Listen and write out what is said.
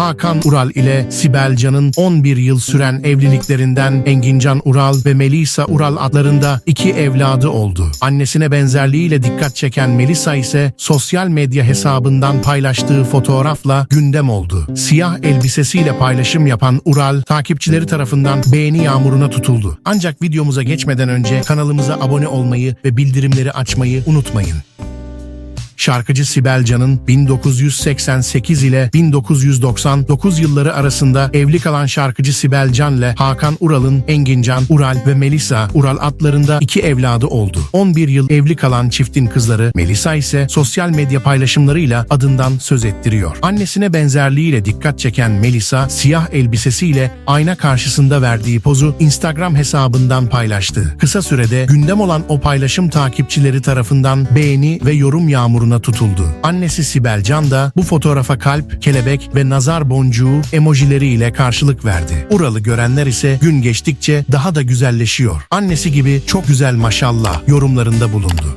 Hakan Ural ile Sibel Can'ın 11 yıl süren evliliklerinden Engincan Ural ve Melisa Ural adlarında iki evladı oldu. Annesine benzerliğiyle dikkat çeken Melisa ise sosyal medya hesabından paylaştığı fotoğrafla gündem oldu. Siyah elbisesiyle paylaşım yapan Ural takipçileri tarafından beğeni yağmuruna tutuldu. Ancak videomuza geçmeden önce kanalımıza abone olmayı ve bildirimleri açmayı unutmayın. Şarkıcı Sibel Can'ın 1988 ile 1999 yılları arasında evli kalan şarkıcı Sibel Can ile Hakan Ural'ın Engin Can Ural ve Melisa Ural adlarında iki evladı oldu. 11 yıl evli kalan çiftin kızları Melisa ise sosyal medya paylaşımlarıyla adından söz ettiriyor. Annesine benzerliğiyle dikkat çeken Melisa siyah elbisesiyle ayna karşısında verdiği pozu Instagram hesabından paylaştı. Kısa sürede gündem olan o paylaşım takipçileri tarafından beğeni ve yorum yağmuruna tutuldu. Annesi Sibel Can da bu fotoğrafa kalp, kelebek ve nazar boncuğu emojileriyle karşılık verdi. Ural'ı görenler ise gün geçtikçe daha da güzelleşiyor. Annesi gibi çok güzel maşallah yorumlarında bulundu.